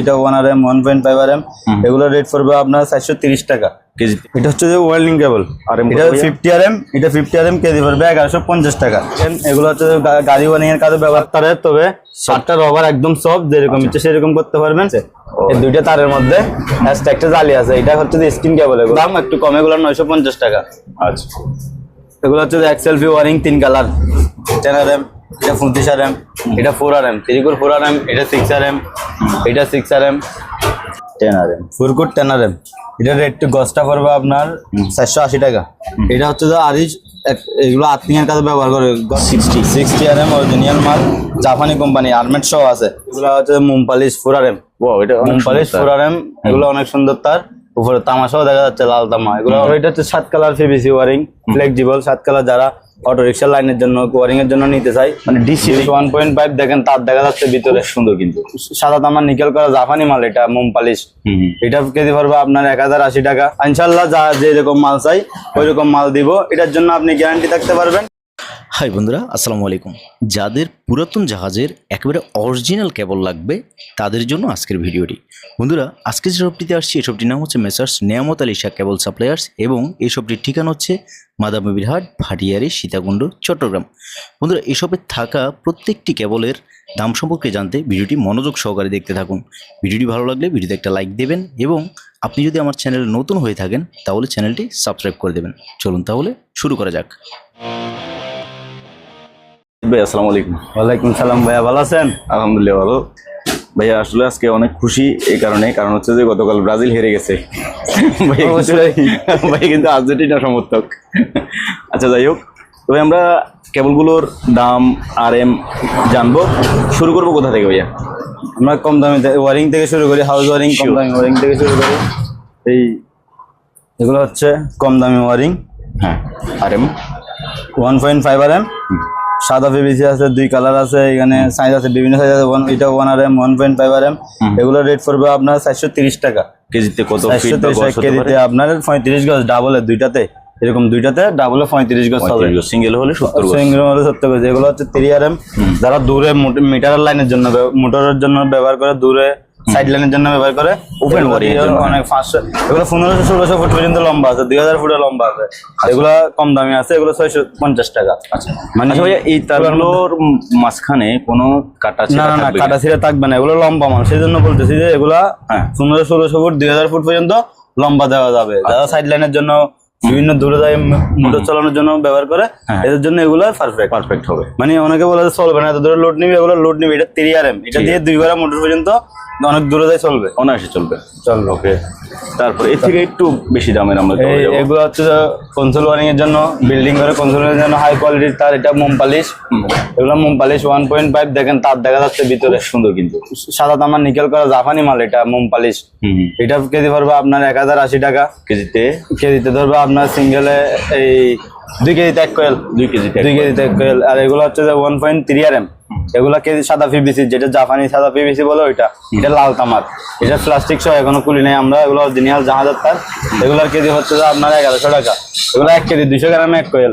এটা one R M one point five R M এগুলো rate পড়বে আপনার চারশো তিরিশ টাকা কেজি। এটা হচ্ছে যে ওয়েল্ডিং কেবল আর এটা ফিফটি আর এম এটা ফিফটি আর এম কেজি পড়বে এগারোশো পঞ্চাশ টাকা। এগুলো হচ্ছে গাড়ি ওয়ারিং এর কাজে ব্যবহার করে। তবে সাতটা রবার একদম সব যেরকম আচ্ছা। ইচ্ছে সেরকম করতে পারবেন। এই দুইটা তারের মধ্যে একটা জালি আছে। এটা হচ্ছে যে স্কিন কেবল এগুলো। দাম একটু কম এগুলো নয়শো পঞ্চাশ টাকা। আচ্ছা। এগুলো হচ্ছে যে এক্সেল ভি ওয়ারিং তিন কালার টেন আর এম এটা পঁচিশ আর এম এটা ফোর আর এম ত্রিকুর ফোর আর এম এটা সিক্স আর এম এটা six R M ten R M ফুরকুট ten R M এটা রেট গছটা পড়বে আপনার চারশো আশি টাকা। এটা হচ্ছে যে আরিজ এগুলো এর কাজে ব্যবহার করে sixty sixty R M original মাল জাপানি কোম্পানি আর্মেট সহ আছে। এগুলো হচ্ছে মুমপালিশ ফোর আর এম ও এটা মুমপালিশ ফোর আর এম এগুলো অনেক সুন্দর তার। উপরে তামাশাও দেখা যাচ্ছে লাল তামা। এগুলো এটা হচ্ছে সাত কালার পিভিসি ওয়ারিং ফ্লেক্সিবল সাত কালার যারা অটো রিক্সা লাইনের জন্য ওয়ারিং এর জন্য নিতে চাই মানে ডিসি ওয়ান পয়েন্ট ফাইভ দেখেন তার দেখা যাচ্ছে ভিতরে। সুন্দর কিন্তু। সাদা তামা নিকেল করা জাপানি মাল এটা মোম পালিশ। এটা কেজি পড়বে আপনার এক হাজার আশি টাকা। ইনশাল্লাহ যা যে রকম মাল চাই ওই রকম মাল দিব। এটার জন্য আপনি গ্যারান্টি থাকতে পারবেন। হাই বন্ধুরা, আসসালামু আলাইকুম। যাদের পুরাতন জাহাজের একেবারে অরিজিনাল কেবল লাগবে, তাদের জন্য আজকের ভিডিওটি। বন্ধুরা আজকে যে শপটিতে আসছি, এই শপটির নাম হচ্ছে মেসার্স নেয়ামত আলী শাহ কেবল সাপ্লায়ার্স এবং এই শপটির ঠিকানা হচ্ছে মাদামবিরহাট ভাটিয়ারি, সীতাকুণ্ড, চট্টগ্রাম। বন্ধুরা শপে থাকা প্রত্যেকটি কেবলের দাম সম্পর্কে জানতে ভিডিওটি মনোযোগ সহকারে দেখতে থাকুন। ভিডিওটি ভালো লাগলে ভিডিওতে একটা লাইক দেবেন এবং আপনি যদি আমার চ্যানেলে নতুন হয়ে থাকেন, তাহলে চ্যানেলটি সাবস্ক্রাইব করে দেবেন। চলুন তাহলে শুরু করা যাক। ভাই আসসালামু আলাইকুম। ওয়ালাইকুম সালাম ভাইয়া ভালো আছেন? আলহামদুলিল্লাহ ভালো। ভাইয়া আসলে আজকে অনেক খুশি এই কারণে কারণ হচ্ছে যে গতকাল ব্রাজিল হেরে গেছে। ভাই কিন্তু- আর্জেন্টিনা সমর্থক। আচ্ছা যাই হোক। তবে আমরা কেবলগুলোর দাম আর এম জানব। শুরু করব কোথা থেকে ভাইয়া? আমরা কম দামি ওয়ারিং থেকে শুরু করি হাউস ওয়ারিং কম. দামি ওয়ারিং থেকে শুরু করি। এই এগুলো হচ্ছে কম দামি ওয়ারিং। হ্যাঁ R M one point five R M সাদা পিভিসি আছে দুই কালার আছে এখানে সাইজ আছে বিভিন্ন সাইজ আছে এটা one R M one point five R M এগুলো রেট পড়বে আপনার চারশো তিরিশ টাকা। কেজিতে কত কেজিতে আপনার পঁয়ত্রিশ গজ ডাবলে দুইটাতে এরকম দুইটাতে ডাবলে পঁয়ত্রিশ গজ হবে। সিঙ্গেল হলে সত্তর সিঙ্গেল হলে সত্তর গজ এগুলো হচ্ছে থ্রি আর এম যারা দূরে মিটারের লাইনের জন্য মোটরের জন্য ব্যবহার করে দূরে সাইড লাইনের জন্য ব্যবহার করে ওপেন জন্য। অনেক পাঁচশো এগুলো পনেরোশো ষোলোশো ফুট পর্যন্ত লম্বা আছে দুই হাজার ফুটের লম্বা আছে। এগুলো কম দামি আছে এগুলো ছয়শো পঞ্চাশ টাকা। মানে আচ্ছা এই তারগুলোর মাঝখানে কোনো কাটা না না কাটা ছিঁড়ে থাকবে না এগুলো লম্বা মাল সেই জন্য বলতেছি যে এগুলা হ্যাঁ। পনেরো ষোলোশো ফুট দুই হাজার ফুট পর্যন্ত লম্বা দেওয়া যাবে। আচ্ছা। যারা সাইড লাইনের জন্য বিভিন্ন দূরে যায় মোটর চালানোর জন্য ব্যবহার করে হ্যাঁ। এদের জন্য এগুলো পারফেক্ট পারফেক্ট হবে। মানে অনেকে বলে চলবে না এত দূরে লোড নিবি এগুলো লোড নিবি এটা তিরি আর এম এটা দিয়ে দুই বেলা মোটর পর্যন্ত অনেক দূরে যায় চলবে। অনায়াসে চলবে। চলবে ওকে তারপর এর থেকে একটু বেশি দামের আমরা এগুলো হচ্ছে কনসোল ওয়ারিং এর জন্য বিল্ডিং করে কনসোল এর জন্য হাই কোয়ালিটির তার এটা মোম পালিশ। এগুলো মোম পালিশ ওয়ান পয়েন্ট ফাইভ দেখেন তার দেখা যাচ্ছে ভিতরে। সুন্দর কিন্তু। সাদা তামার নিকেল করা জাপানি মাল এটা মোম পালিশ। হুম হুম। এটা কেজি ধরবে আপনার এক হাজার আশি টাকা। কেজিতে? কেজিতে ধরবে আপনার সিঙ্গেলে এই দুই কেজিতে এক কোয়েল দুই কেজিতে দুই কেজিতে এক কোয়েল আর এগুলো হচ্ছে যে one point three R M এগুলা কেজি সাদা পিভিসি যেটা জাপানি সাদা পিভিসি বলে ওইটা এটা লাল তামার। এটা প্লাস্টিক সহ এখনও খুলি নাই আমরা এগুলো অরিজিনাল জাহাজের তার। এগুলোর কেজি হচ্ছে যে আপনার এগারোশো টাকা। এগুলো এক কেজি দুইশো গ্রামে এক কোয়েল।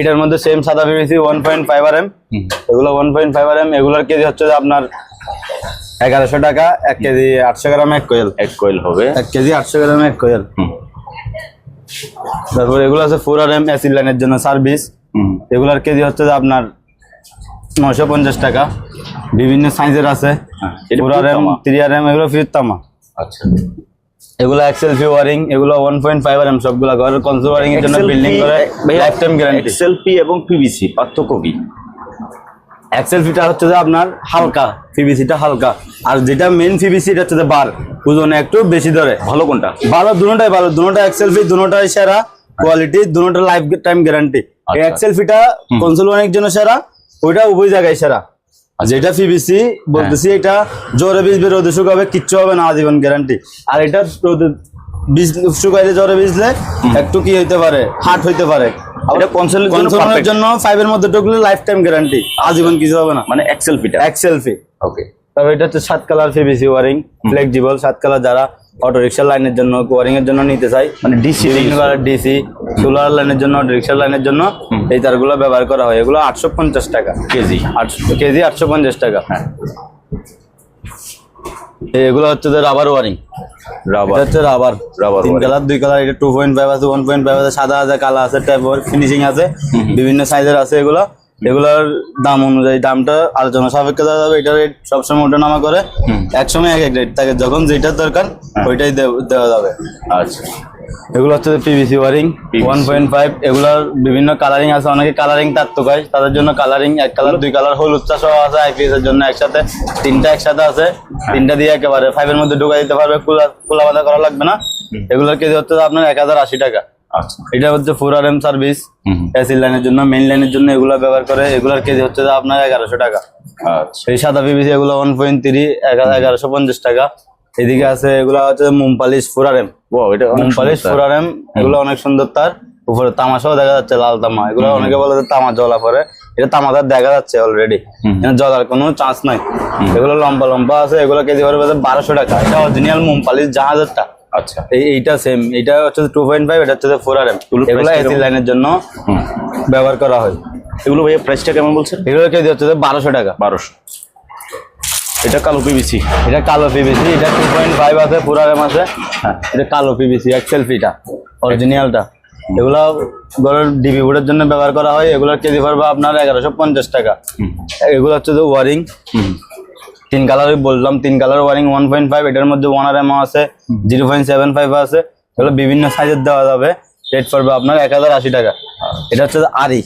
এটার মধ্যে সেম সাদা PVC one point five R M এগুলো one point five R M এগুলোর কেজি হচ্ছে যে আপনার এগারোশো টাকা এক কেজি আটশো গ্রামে এক কোয়েল। এক কয়েল হবে। এক কেজি আটশো গ্রামে এক কোয়েল। তারপর এগুলো আছে ফোর আর এম অ্যাসিড লাইনের জন্য সার্ভিস। এগুলার কেজি হচ্ছে যে আপনার নশো পঞ্চাশ টাকা। বিভিন্ন সাইজের আছে। হ্যাঁ। থ্রি আর এম এগুলো ফির তামা। আচ্ছা। এগুলো এক্সেল ফি ওয়ারিং এগুলো one point five R M সবগুলো ঘরের কনসোল ওয়ারিং এর জন্য বিল্ডিং করে লাইফ টাইম গ্যারান্টি এক্সএলপি এবং পিভিসি পার্থক্য কি? এক্সেল ফিটা হচ্ছে যে আপনার হালকা পিভিসিটা হালকা। আর যেটা মেন পিভিসি এটা হচ্ছে যে বার ওজনে একটু বেশি ধরে। ভালো কোনটা? ভালো দুটোটাই ভালো দুটোটা এক্সেল ফি দুটোটাই সেরা কোয়ালিটি দুটোটা লাইফ টাইম গ্যারান্টি আচ্ছা। এক্সেল ফিটা কনসোল ওয়ানের জন্য সেরা ওইটা উভয় জায়গায় সেরা। আর যেটা পিভিসি বলতেছি এটা জোরে ভিজবে রোদে শুকাবে কিচ্ছু হবে না আজীবন গ্যারান্টি আর এটা রোদে বীজ শুকাইলে জ্বরে ভিজলে একটু কি হইতে পারে? হার্ট হইতে পারে। এটা কনসোলের জন্য কনসোলের perfect। ফাইভের মধ্যে ঢুকলে লাইফ টাইম গ্যারান্টি আজীবন কিছু হবে না। মানে এক্সএলপিটা এক্সেল ফি ওকে তবে এটা হচ্ছে সাত কালার পিভিসি ওয়ারিং ফ্লেক্সিবল সাত কালার যারা অটো লাইনের জন্য ওয়ারিং এর জন্য নিতে চাই মানে ডিসি ডিসি সোলার লাইনের জন্য অটো রিক্সা লাইনের জন্য এই তারগুলো ব্যবহার করা হয়। এগুলো আটশো পঞ্চাশ টাকা। কেজি। আটশো কেজি আটশো পঞ্চাশ টাকা। হ্যাঁ। এগুলো হচ্ছে যে রাবার ওয়ারিং রাবার হচ্ছে রাবার তিন কালার দুই কালার এটা টু পয়েন্ট ফাইভ আছে ওয়ান পয়েন্ট ফাইভ আছে সাদা আছে কালা আছে টাইপ ফিনিশিং আছে বিভিন্ন সাইজের আছে এগুলো। এগুলোর দাম অনুযায়ী দামটা আলোচনা সাপেক্ষে দেওয়া যাবে এটা রেট সবসময় ওঠানামা করে। এক সময় এক এক রেট থাকে যখন যেটার দরকার ওইটাই দেব- দেওয়া যাবে। আচ্ছা। এগুলো হচ্ছে PVC wiring one point five এগুলোর বিভিন্ন কালারিং আছে অনেকে কালারিং তার তো গাছ তাদের জন্য কালারিং এক কালার দুই কালার হলুদ চা সহ আছে আইপিএস এর জন্য একসাথে তিনটা একসাথে আছে তিনটা দিয়ে একেবারে ফাইভের মধ্যে ঢুকা দিতে পারবে খোলা খোলা বাঁধা করা লাগবে না এগুলোর কেজি হচ্ছে আপনার এক হাজার আশি টাকা। আচ্ছা। এটা হচ্ছে four R M service AC লাইনের জন্য মেইন লাইনের জন্য এগুলো ব্যবহার করে এগুলোর কেজি হচ্ছে আপনার এগারোশো টাকা। আচ্ছা। এই সাদা পিভিসি এগুলো ওয়ান পয়েন্ট থ্রি এগারোশো পঞ্চাশ টাকা। এদিকে আছে এগুলা হচ্ছে মুমপালিশ ফোর আর এম ও এটা অনেক মুমপালিশ সুন্দর। আর এম এগুলো অনেক সুন্দর তার। উপরে তামাশাও দেখা যাচ্ছে লাল তামা। এগুলো অনেকে বলে যে তামা জ্বলা পরে এটা তামাদার দেখা যাচ্ছে অলরেডি জলার কোনো চান্স নাই। এগুলো লম্বা লম্বা আছে এগুলো কেজি পড়বে বারোশো টাকা। এটা অরিজিনাল মুমপালিশ জাহাজেরটা। আচ্ছা। এই এইটা সেম এটা হচ্ছে টু পয়েন্ট ফাইভ এটা হচ্ছে ফোর আর এম এগুলো এসি লাইনের জন্য ব্যবহার করা হয়। এগুলো ভাইয়া প্রাইসটা কেমন বলছেন? এগুলো কেজি হচ্ছে বারোশো টাকা। বারোশো। এটা কালো পিবিসি এটা কালো পিভিসি এটা টু পয়েন্ট ফাইভ আছে ফোর আর এম আছে। হ্যাঁ। এটা কালো পিভিসি এক্সেল ফিটা অরিজিনালটা এগুলো ঘরের ডিবি বোর্ডের জন্য ব্যবহার করা হয়। এগুলোর কেজি পড়বে আপনার এগারোশো পঞ্চাশ টাকা। এগুলো হচ্ছে যে ওয়ারিং। তিন কালার বললাম তিন colour wiring one point five এটার মধ্যে ওয়ান আর এম আছে জিরো পয়েন্ট সেভেন ফাইভ আছে। এগুলো বিভিন্ন সাইজের দেওয়া যাবে। রেট পড়বে আপনার এক হাজার আশি টাকা। এটা হচ্ছে আরি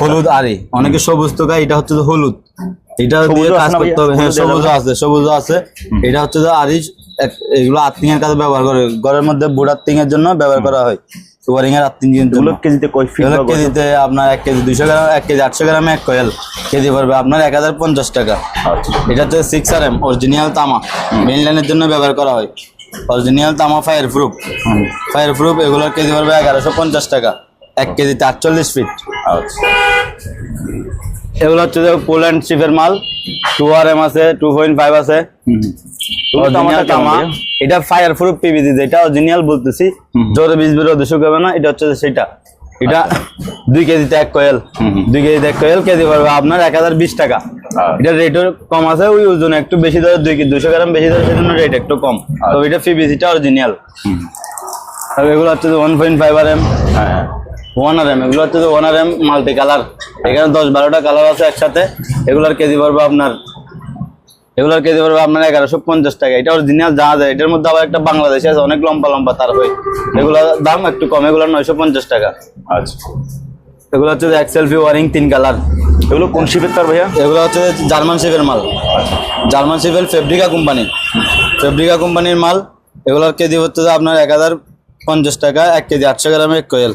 হলুদ আরি অনেকে সবুজ তো গায়ে, এটা হচ্ছে হলুদ। এটা দিয়ে কাজ করতে হবে। হ্যাঁ সবুজ আছে সবুজ আছে। এটা হচ্ছে আরি এগুলো আর্থিং এর কাজে ব্যবহার করে। ঘরের মধ্যে বুট আর্থিং এর জন্য ব্যবহার করা হয়। ওয়ারিং এর আর্থিং এর জন্য। কেজিতে কয় ফিট কেজিতে আপনার এক কেজি দুইশো গ্রাম এক কেজি আটশো গ্রামে এক কয়েল। কেজি পড়বে আপনার এক হাজার পঞ্চাশ টাকা। আচ্ছা। এটা হচ্ছে সিক্স আর এম অরিজিনাল তামা। মেইন লাইনের জন্য ব্যবহার করা হয়। অরিজিনাল তামা ফায়ার প্রুফ ফায়ার প্রুফ এগুলোর কেজি পড়বে এগারোশো পঞ্চাশ টাকা। এক কেজিতে আটচল্লিশ ফিট আচ্ছা। এগুলো হচ্ছে যে পোল্যান্ড শিপের মাল। টু আর এম আছে টু পয়েন্ট ফাইভ আছে? এটা ফায়ার প্রুফ পিভিসি যেটা অরিজিনাল বলতেছি। জোরে বীজ বেরো দুশো হবে না। এটা হচ্ছে সেটা। এটা দুই কেজিতে এক কয়েল। দুই কেজিতে এক কয়েল কেজি পড়বে আপনার এক হাজার বিশ টাকা। এটা রেটও কম আছে ওই ওজন একটু বেশি ধরে দুই কেজি দুশো গ্রাম বেশি ধরে সেজন্য রেট একটু কম। তবে এটা পিভিসিটা অরিজিনাল এগুলো হচ্ছে one point five R M হ্যাঁ। ওয়ান আর এম এগুলো হচ্ছে যে one R M multi colour এখানে দশ বারোটা কালার আছে একসাথে। এগুলোর কেজি পড়বে আপনার এগুলোর কেজি পড়বে আপনার এগারোশো পঞ্চাশ টাকা। এটা অরিজিনাল জাহাজ এটার মধ্যে আবার একটা বাংলাদেশি আছে অনেক লম্বা লম্বা তার হয়। এগুলোর দাম একটু কম এগুলো নয়শো পঞ্চাশ টাকা। আচ্ছা। এগুলো হচ্ছে এক্সেলফি ওয়ারিং তিন কালার এগুলো কোন শিপের তার ভাইয়া? এগুলো হচ্ছে জার্মান শেফের মাল। জার্মান শেফের ফেব্রিকা কোম্পানি ফেব্রিকা কোম্পানির মাল। এগুলোর কেজি হচ্ছে আপনার এক হাজার পঞ্চাশ টাকা এক কেজি আটশো গ্রামের এক কোয়েল।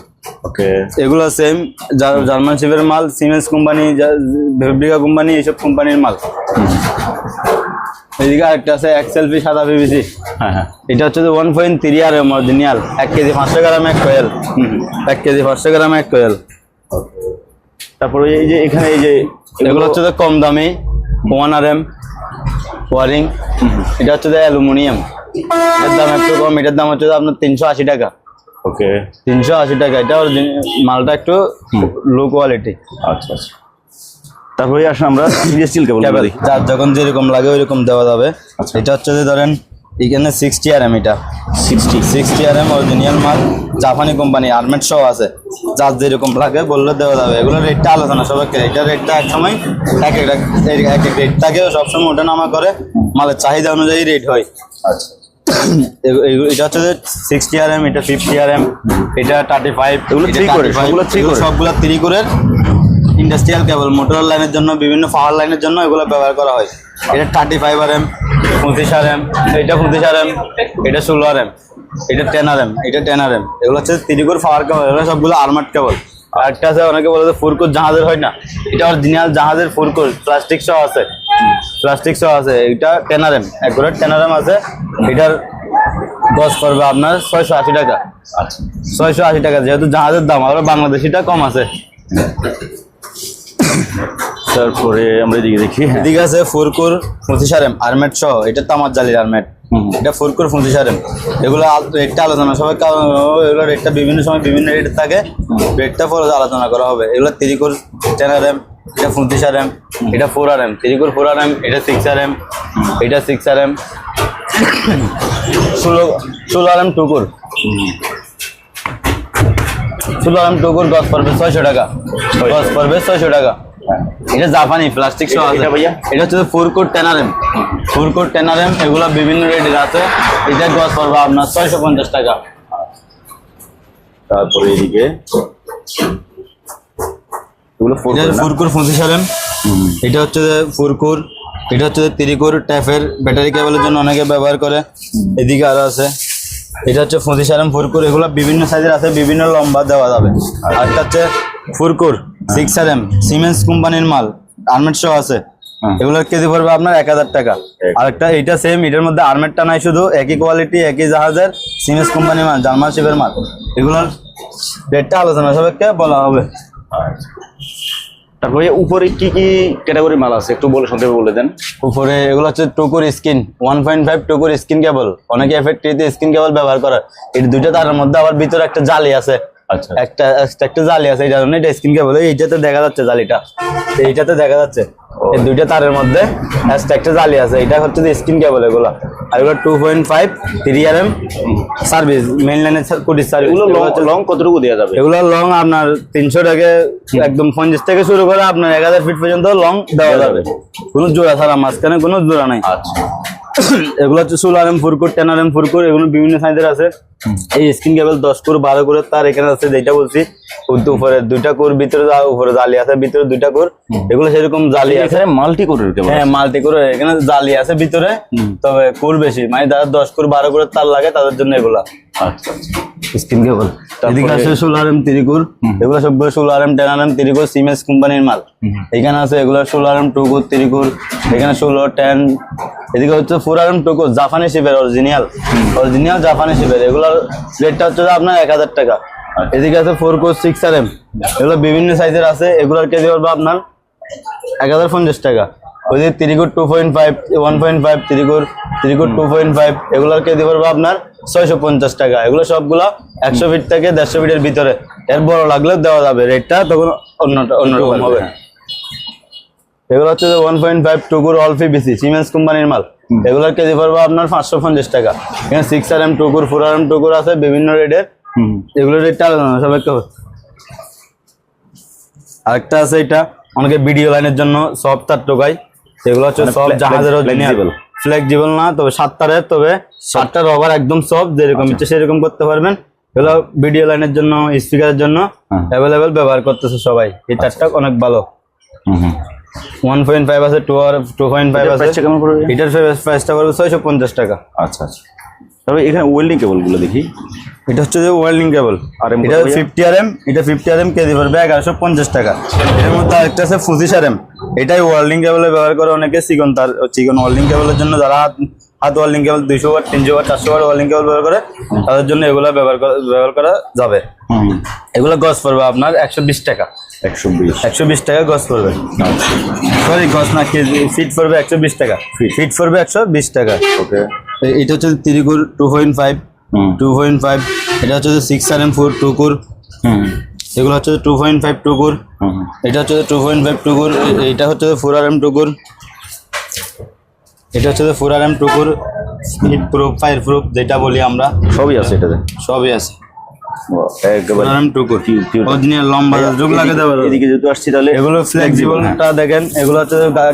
ওকে। এগুলো সেম জার্মান শেফের মাল সিমেন্স কোম্পানি ফেব্রিকা কোম্পানি এইসব কোম্পানির মাল। এদিকে আরেকটা আছে এক্সেলফি সাদা পিভিসি হ্যাঁ হ্যাঁ। এটা হচ্ছে one point three R M original এক কেজি পাঁচশো গ্রাম এক কোয়েল এক কেজি পাঁচশো গ্রাম এক কোয়েল। তারপরে এই যে এখানে এই যে এগুলো হচ্ছে কম দামি ওয়ান আর এম ওয়ারিং এটা হচ্ছে অ্যালুমিনিয়াম। এটার দাম একটু কম এটার দাম হচ্ছে আপনার তিনশো আশি টাকা। ওকে। তিনশো আশি টাকা এটা মালটা একটু লো কোয়ালিটি আচ্ছা আচ্ছা। তারপরে আসলে আমরা স্টিল কেবল যখন যেরকম লাগে ওইরকম দেওয়া যাবে। এটা হচ্ছে যে ধরেন এখানে সিক্সটি আর এম এটা। Sixty sixty R M original মাল জাপানি কোম্পানি আর্মেট সহ আছে। যার যেরকম লাগে বললে দেওয়া যাবে। এগুলো রেটটা আলোচনা সবাইকে। এটা রেটটা এক সময় এক একটা এক এক রেট থাকে সবসময় ওঠা নামা করে মালের চাহিদা অনুযায়ী রেট হয়। আচ্ছা। এটা হচ্ছে যে সিক্সটি আর এম এটা ফিফটি আর এম এটা থার্টি ফাইভ এগুলো three করে, সবগুলো three করে? সবগুলো থ্রি করে। ইন্ডাস্ট্রিয়াল কেবল মোটর লাইনের জন্য, বিভিন্ন পাওয়ার লাইনের জন্য এগুলো ব্যবহার করা হয়। এটা থার্টি ফাইভ আর এম পঁচিশ আর এম এটা পঁচিশ আর এম এটা ষোলো আর এম এটা টেন আর এম এটা টেন আর এম এগুলো হচ্ছে থ্রি কোর পাওয়ার কেবল এগুলো সবগুলো আর্মার্ড কেবল আর একটা আছে, অনেকে বলে যে ফুরকুর জাহাজের হয় না। এটা অরিজিনাল জাহাজের ফুরকুর প্লাস্টিক সহ আছে। প্লাস্টিক সহ আছে, এটা টেন আর এম একগুলো টেন আর এম আছে। এটার দশ পড়বে আপনার ছয়শো আশি টাকা। ছয়শো আশি টাকা, যেহেতু জাহাজের দাম, আবার বাংলাদেশিটা কম আছে। তারপরে আমরা এদিকে দেখি হ্যাঁ। এদিকে আছে ফুরকুর পঁচিশ আর এম আর্মেট সহ এটা তামার জালির আর্মেট এটা ফুরকুর পঁচিশ আর এম এগুলো রেটটা আলোচনা সবাই কারণ এগুলো রেটটা বিভিন্ন সময় বিভিন্ন রেট থাকে। রেটটা পরে আলোচনা করা হবে। এগুলো তিরিকুর টেন আর এম এটা পঁচিশ আর এম এটা four R M three core four R M এটা সিক্স আর এম এটা সিক্স আর এম ষোলো ষোলো আর এম টুকুর ষোলো আর এম টুকুর গছ পড়বে ছয়শো টাকা। গছ পড়বে ছয়শো টাকা। এটা জাপানি প্লাস্টিক সহ এটা- আছে এটা হচ্ছে four core ten R M four core ten এগুলো বিভিন্ন রেটের আছে। এটা গছ পড়বে আপনার ছয়শো পঞ্চাশ টাকা। তারপরে এদিকে এগুলো এটা ফুরকুর আর এম এটা হচ্ছে ফুরকুর এটা হচ্ছে তিরিকুর ট্যাপের ব্যাটারি কেবলের জন্য অনেকে ব্যবহার করে। এদিকে আরও আছে। এটা হচ্ছে পঁচিশ আর এম ফুরকুর এগুলো বিভিন্ন সাইজের আছে বিভিন্ন লম্বা দেওয়া যাবে। আর একটা হচ্ছে four core six R M Siemens কোম্পানির মাল আর্মেট সহ আছে। হুম। এগুলোর কেজি পড়বে আপনার এক হাজার টাকা। আরেকটা এটা সেম এটার মধ্যে আর্মেটটা নাই শুধু একই কোয়ালিটি একই জাহাজের সিমেন্স কোম্পানির মাল জার্মান শিপের মাল। এগুলোর রেটটা আলোচনা সাপেক্ষে বলা হবে। তারপরে উপরে কি কি ক্যাটাগরি মাল আছে? একটু বলে শুনতে বলে দেন। উপরে এগুলো হচ্ছে two core screen one point five two core screen cable. অনেকে এফেক্টিভিতে স্কিন কেবল ব্যবহার করে। এই দুইটা তারের মধ্যে আবার ভিতরে একটা জালি আছে। আচ্ছা। একটা একটা জালি আছে এটা জন্য এটা স্কিন কেবল। এইটাতে দেখা যাচ্ছে জালিটা। এইটাতে দেখা যাচ্ছে। এই দুইটা তারের মধ্যে একটা জালি আছে এটা হচ্ছে যে স্কিন কেবল এগুলো। আর এগুলো two point five three R M service main লাইনের কুটির সার্ভিস এগুলো লং কতটুকু দেওয়া যাবে? এগুলো লং আপনার তিনশো থেকে একদম পঞ্চাশ থেকে শুরু করে আপনার এক হাজার ফিট পর্যন্ত লং দেওয়া যাবে। কোনো জোড়া ছাড়া মাঝখানে কোনো জোড়া নাই। আচ্ছা। এগুলো হচ্ছে ষোলো R M four core ten R M four core এগুলো বিভিন্ন সাইজের আছে। এই স্ক্রিন কেবল দশ কোর বারো কোর তার এখানে আছে যেটা বলছি উপরে দুইটা কোর ভিতরে উপরে জালি আছে ভিতরে দুইটা কোর এগুলো সেরকম জালি আছে। মাল্টি কোর হ্যাঁ মাল্টি করে এখানে জালি আছে ভিতরে তবে কোর বেশি। মানে যারা দশ কোর বারো করে তার লাগে তাদের জন্য এগুলা। আচ্ছা। আচ্ছা স্ক্রিন কেবল এদিকে আছে ষোলো আর এম তিরিকুর এগুলো সবগুলো ষোলো R M ten R M three core Siemens কোম্পানির মাল। এখানে আছে এগুলো ষোলো আর এম টুকুর তিরিকুর এখানে ষোলো টেন। এদিকে হচ্ছে ফোর আর এম টুকুর জাপানি শিপের অরিজিনাল অরিজিনাল জাপানি শিপের এগুলোর রেটটা হচ্ছে আপনার এক হাজার টাকা। এদিকে আছে four core six R M এগুলো বিভিন্ন সাইজের আছে। এগুলোর কেজি পড়বে আপনার এক হাজার পঞ্চাশ টাকা। ওই যে three core two point five one point five three core three core two point five এগুলোর কেজি পড়বে আপনার ছয়শো পঞ্চাশ টাকা। এগুলো সবগুলো একশো ফিট থেকে দেড়শো ফিটের ভিতরে। এর বড় লাগলেও দেওয়া যাবে। রেটটা তখন অন্যটা অন্যরকম হবে। এগুলো হচ্ছে one point five two core all বিসি সিমেন্স কোম্পানির মাল। এগুলোর কেজি পড়বে আপনার পাঁচশো পঞ্চাশ টাকা। এখানে six R M two core four R M two core আছে বিভিন্ন রেটের এগুলোর রেটটা আলাদা সব একটা আরেকটা আছে এটা। অনেকে ভিডিও লাইনের জন্য সব তার টোকাই এগুলো হচ্ছে মানে সব জাহাজের flexible. ফ্লেক্সিবল না তবে সাত তারের তবে সাতটা রবার একদম সব যেরকম আচ্ছা। ইচ্ছে সেরকম করতে পারবেন। এগুলো ভিডিও লাইনের জন্য স্পিকারের জন্য। অ্যাভেলেবেল ব্যবহার করতেছে সবাই। এই তারটা অনেক ভালো। ওয়ান পয়েন্ট ফাইভ আছে টু আর টু পয়েন্ট ফাইভ আছে? এটার প্রাইসটা পড়বে ছয়শো পঞ্চাশ টাকা। আচ্ছা আচ্ছা। তবে এখানে ওয়েল্ডিং দেখি। এটা হচ্ছে যে ওয়েল্ডিং কেবল RM এটা ফিফটি আর এম এটা ফিফটি আর এম কেজি পড়বে এগারোশো পঞ্চাশ টাকা। এর মধ্যে আরেকটা আছে পঁচিশ আর এম এটাই ওয়েল্ডিং কেবলে ব্যবহার করে অনেকে চিকন তার চিকন ওয়েল্ডিং কেবলের জন্য যারা হাত ওয়েল্ডিং কেবল দুইশো ওয়াট তিনশো ওয়াট চারশো ওয়াট ওয়ার্ল্ডিং কেবল ব্যবহার করে তাদের জন্য এগুলো ব্যবহার করা ব্যবহার করা যাবে। এগুলো গছ পড়বে আপনার একশো বিশ টাকা। একশো বিশ। একশো বিশ টাকা গছ পড়বে। সরি গছ না কেজি ফিট পড়বে একশো বিশ টাকা। ফিট পড়বে একশো বিশ টাকা। ওকে এটা হচ্ছে three core two point five two point five এটা হচ্ছে সিক্স আর এম ফোর টুকুর হুম। এগুলো হচ্ছে টু পয়েন্ট ফাইভ টুকুর। এটা হচ্ছে টু পয়েন্ট ফাইভ টুকুর এ- এইটা হচ্ছে ফোর আর এম টুকুর। এটা হচ্ছে four R M two core heat proof fire proof যেটা বলি আমরা। সবই আছে এটাতে? সবই আছে।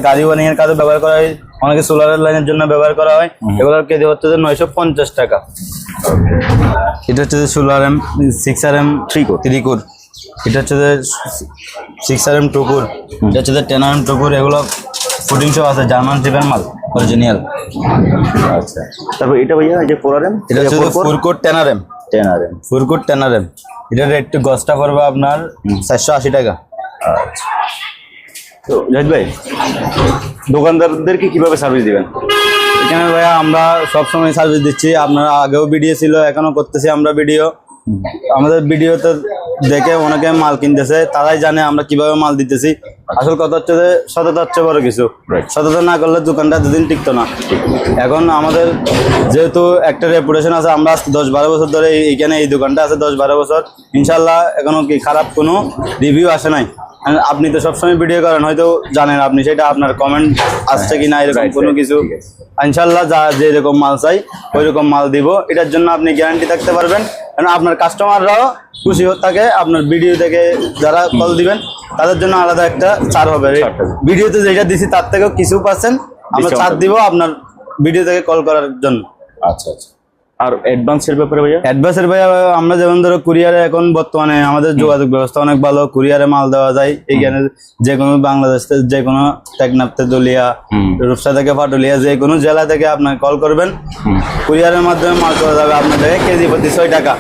গাড়ি ওয়ারিং এর কাজে ব্যবহার করা হয়। অনেকে সোলারের লাইনের জন্য ব্যবহার করা হয়। এগুলোর কেজি হচ্ছে যে নয়শো পঞ্চাশ টাকা। এটা হচ্ছে solar M six R M three core three core এটা হচ্ছে যে সিক্স আর এম টুকুর এটা হচ্ছে যে টেন আর এম টুকুর এগুলো ফুটিং সব আছে জার্মান চিপের মাল অরিজিনাল আচ্ছা। তারপর এটা ভাইয়া এই যে ফোর আর এম এটা হচ্ছে যে four core ten R M ten R M four core ten R M এটার রেট গছটা পড়বে আপনার চারশো আশি টাকা। আচ্ছা। তো জাহিদ ভাই দোকানদারদেরকে কীভাবে সার্ভিস দিবেন? এখানে ভাইয়া আমরা সবসময় সার্ভিস দিচ্ছি। আপনারা আগেও ভিডিও ছিল এখনও করতেছি আমরা ভিডিও আমাদের ভিডিওতে দেখে অনেকে মাল কিনতেছে তারাই জানে আমরা কীভাবে মাল দিতেছি। আসল কথা হচ্ছে যে সততা হচ্ছে বড় কিছু. সততা না করলে দোকানটা দুদিন টিকতো না। এখন আমাদের যেহেতু একটা রেপুটেশন আছে আমরা দশ বারো বছর ধরে এইখানে এই দোকানটা আছে দশ বারো বছর। ইনশাল্লাহ এখনও কি খারাপ কোনো রিভিউ আসে নাই। আপনি তো সবসময় ভিডিও করেন হয়তো জানেন আপনি সেটা আপনার কমেন্ট আসছে কি না এরকম কোনো কিছু। ইনশাল্লাহ যা যে রকম মাল চাই ওই রকম মাল দিব। এটার জন্য আপনি গ্যারান্টি থাকতে পারবেন। কারণ আপনার কাস্টমাররাও খুশি হয়ে থাকে আপনার ভিডিও থেকে যারা কল দিবেন তাদের জন্য আলাদা একটা চার হবে। ভিডিওতে যেটা দিছি তার থেকেও কিছু পার্সেন্ট আমরা চার ছাড় দিব আপনার ভিডিও থেকে কল করার জন্য। আচ্ছা আচ্ছা। আর অ্যাডভান্সের ব্যাপারে ভাইয়া? অ্যাডভান্সের ভাই আমরা যেমন ধরো কুরিয়ারে এখন বর্তমানে আমাদের যোগাযোগ ব্যবস্থা অনেক ভালো। কুরিয়ারে মাল দেওয়া যায়। এইখানে যে কোনো বাংলাদেশ যে কোনো টেকনাফতে দলিয়া রূপসা থেকে পাটুলিয়া যে কোনো জেলা থেকে আপনার কল করবেন। কুরিয়ারের মাধ্যমে মাল চলে যাবে আপনাদের কেজি প্রতি ছয় টাকা।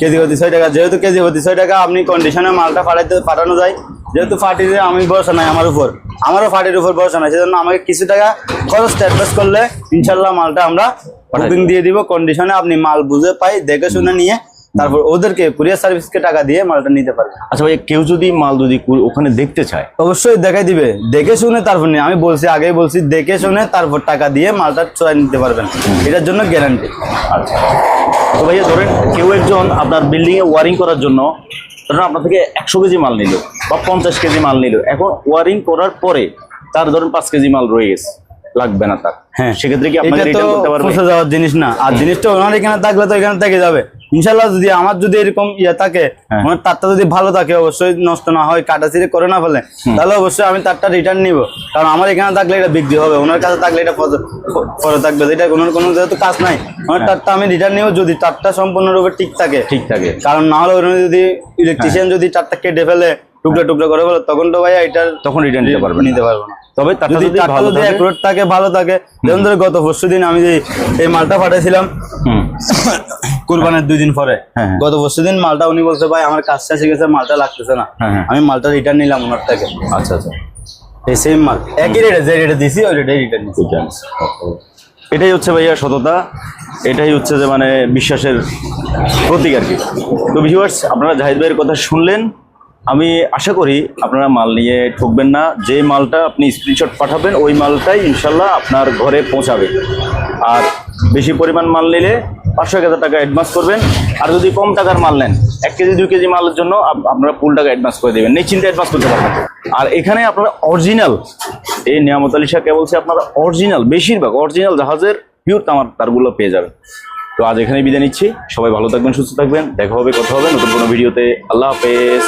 কেজি প্রতি ছয় টাকা। যেহেতু কেজি প্রতি ছয় টাকা আপনি কন্ডিশনে মালটা পাঠাইতে পাঠানো যায়। যেহেতু ফাটিতে আমি ভরসা নাই আমার উপর। আমারও ফাটির উপর ভরসা নাই। সেজন্য আমাকে কিছু টাকা খরচ অ্যাডভান্স করলে ইনশাল্লাহ মালটা আমরা বুকিং দিয়ে দিব কন্ডিশনে আপনি মাল বুঝে পাই দেখে শুনে নিয়ে তারপর ওদেরকে কুরিয়ার সার্ভিসকে টাকা দিয়ে মালটা নিতে পারবে। আচ্ছা ভাইয়া কেউ যদি মাল যদি ওখানে দেখতে চায়? অবশ্যই দেখাই দিবে। দেখে শুনে তারপর নিয়ে আমি বলছি আগেই বলছি দেখে শুনে তারপর টাকা দিয়ে মালটা চড়াই নিতে পারবেন। এটার জন্য গ্যারান্টি আচ্ছা। তো ভাইয়া ধরেন কেউ একজন আপনার বিল্ডিং এ ওয়ারিং করার জন্য ধরেন আপনার থেকে একশো কেজি মাল নিল বা পঞ্চাশ কেজি মাল নিল। এখন ওয়ারিং করার পরে তার ধরেন পাঁচ কেজি মাল রয়ে গেছে। লাগবে না তার। হ্যাঁ। সেক্ষেত্রে কি আপনাকে এটা রিটার্ন করতে পারবে? পচে যাওয়ার জিনিস না। আর জিনিসটা ওনার এখানে থাকলে তো এখানে থেকে যাবে। ইনশাল্লাহ যদি আমার যদি এরকম ইয়ে থাকে হ্যাঁ। ওনার তারটা যদি ভালো থাকে অবশ্যই নষ্ট না হয় কাটা ছিঁড়ে করে না ফেলে তাহলে অবশ্যই আমি তারটা রিটার্ন নিব। কারণ আমার এখানে থাকলে এটা বিক্রি হবে ওনার কাছে থাকলে এটা পরে থাকবে। এটা কোনো কোনো যেহেতু কাজ নাই ওনার তারটা আমি রিটার্ন নিব যদি তারটা সম্পূর্ণরূপে ঠিক থাকে। ঠিক থাকে। কারণ না হলে ওখানে যদি ইলেকট্রিশিয়ান যদি তারটা কেটে ফেলে টুকরো টুকরো করে ফেলে তখন তো ভাই এটা তখন রিটার্ন নিতে পারবে নিতে পারব না। তবে তারটা যদি ভালো যদি থাকে অ্যাকুরেট থাকে ভালো থাকে যেমন ধরো গত পরশু দিন আমি যে এই মালটা পাঠাইছিলাম হুম। কুরবানের দুই দিন পরে হ্যাঁ, হ্যাঁ। গত পরশু দিন মালটা উনি বলছে ভাই আমার কাজ শেষ গেছে মালটা লাগতেছে না। হ্যাঁ। আমি মালটা রিটার্ন নিলাম ওনার থেকে। আচ্ছা আচ্ছা। এই সেম মাল। একই রেটে যে রেটে দিছি ওই রেটে রিটার্ন এটাই হচ্ছে ভাইয়া সততা। এটাই হচ্ছে যে মানে বিশ্বাসের প্রতীক আর কি। তো ভিউয়ার্স আপনারা জাহিদ ভাইয়ের কথা শুনলেন। আমি আশা করি আপনারা মাল নিয়ে ঠকবেন না। যে মালটা আপনি স্ক্রিনশট পাঠাবেন, ওই মালটাই ইনশাল্লাহ আপনার ঘরে পৌঁছাবে। আর বেশি পরিমাণ মাল নিলে পাঁচশো এক টাকা অ্যাডভান্স করবেন। আর যদি কম টাকার মাল নেন, এক কেজি, দুই কেজি মালের জন্য আপনারা ফুল টাকা অ্যাডভান্স করে দেবেন। নিশ্চিন্তে অ্যাডভান্স করতে পারবেন। আর এখানে আপনারা অরিজিনাল এই নিয়ামত আলী শাহ কেবলসে আপনারা অরিজিনাল বেশিরভাগ অরিজিনাল জাহাজের পিওর তামার তারগুলো পেয়ে যাবেন। তো আজ এখানে বিদায় নিচ্ছি। সবাই ভালো থাকবেন, সুস্থ থাকবেন। দেখা হবে, কথা হবে নতুন কোনো ভিডিওতে। আল্লাহ হাফেজ।